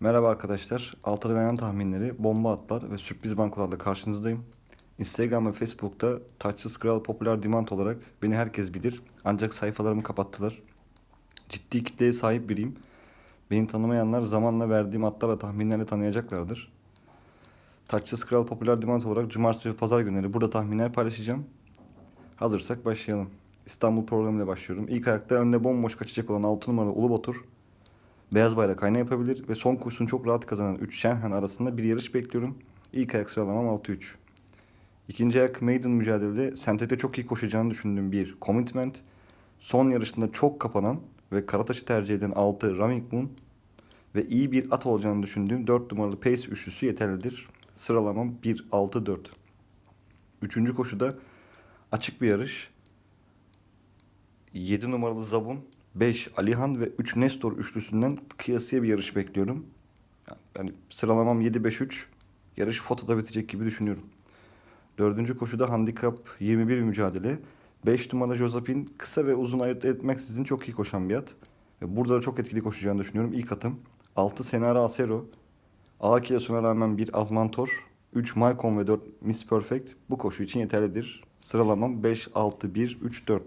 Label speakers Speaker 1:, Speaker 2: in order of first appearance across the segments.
Speaker 1: Merhaba arkadaşlar. Altılı Ganyan tahminleri, bomba atlar ve sürpriz bankolarla karşınızdayım. Instagram ve Facebook'ta Taçsız Kral popüler demand olarak beni herkes bilir. Ancak sayfalarımı kapattılar. Ciddi kitleye sahip biriyim. Beni tanımayanlar zamanla verdiğim atlarla tahminlerle tanıyacaklardır. Taçsız Kral popüler demand olarak cumartesi ve pazar günleri burada tahminler paylaşacağım. Hazırsak başlayalım. İstanbul programıyla başlıyorum. İlk ayakta önde bomboş kaçacak olan 6 numaralı Ulu Botur. Beyaz bayrak ayna yapabilir ve son kursunu çok rahat kazanan 3 Shenhen arasında bir yarış bekliyorum. İlk ayak sıralamam 6-3. İkinci ayak maiden mücadelede Semtet'e çok iyi koşacağını düşündüğüm bir Commitment. Son yarışında çok kapanan ve kara taşı tercih eden 6 Running Moon ve iyi bir at olacağını düşündüğüm 4 numaralı Pace üçlüsü yeterlidir. Sıralamam 1-6-4. Üçüncü koşuda açık bir yarış. 7 numaralı Zabun, 5 Alihan ve 3 Nestor üçlüsünden kıyasıya bir yarış bekliyorum. Yani sıralamam 7-5-3. Yarış fotoda bitecek gibi düşünüyorum. Dördüncü koşuda handikap 21 mücadele. 5 numara Josepin kısa ve uzun ayırt etmeksizin çok iyi koşan bir at. Burada da çok etkili koşacağını düşünüyorum. İlk atım 6 Senara Acero. Ağır kilosuna rağmen bir Azmantor. 3 Maicon ve 4 Miss Perfect bu koşu için yeterlidir. Sıralamam 5-6-1-3-4.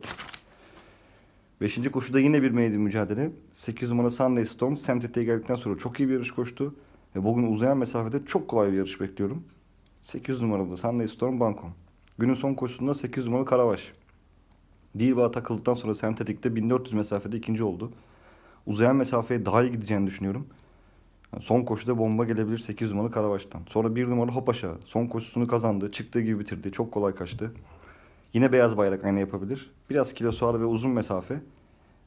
Speaker 1: Beşinci koşuda yine bir maiden mücadele. 8 numara Sunday Storm Semtet'e geldikten sonra çok iyi bir yarış koştu. Ve bugün uzayan mesafede çok kolay bir yarış bekliyorum. 8 numaralı Sunday Storm Bankom. Günün son koşusunda 8 numaralı Karavaş. Dilba takıldıktan sonra sentetikte 1400 mesafede ikinci oldu. Uzayan mesafeye daha iyi gideceğini düşünüyorum. Yani son koşuda bomba gelebilir 8 numaralı Karavaş'tan. Sonra 1 numaralı Hop aşağı. Son koşusunu kazandı. Çıktığı gibi bitirdi. Çok kolay kaçtı. Yine beyaz bayrak aynı yapabilir. Biraz kilosu ağır ve uzun mesafe.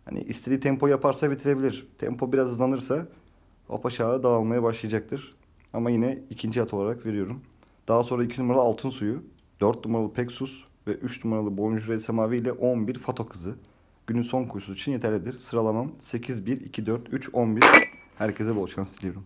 Speaker 1: Hani istediği tempo yaparsa bitirebilir. Tempo biraz hızlanırsa hop aşağı dağılmaya başlayacaktır. Ama yine ikinci at olarak veriyorum. Daha sonra 2 numaralı Altın Suyu, 4 numaralı Peksus ve 3 numaralı Bonjour Semavi ile 11 Fato Kızı. Günün son koşusu için yeterlidir. Sıralamam 8-1, 2-4, 3-11. Herkese bol şans diliyorum.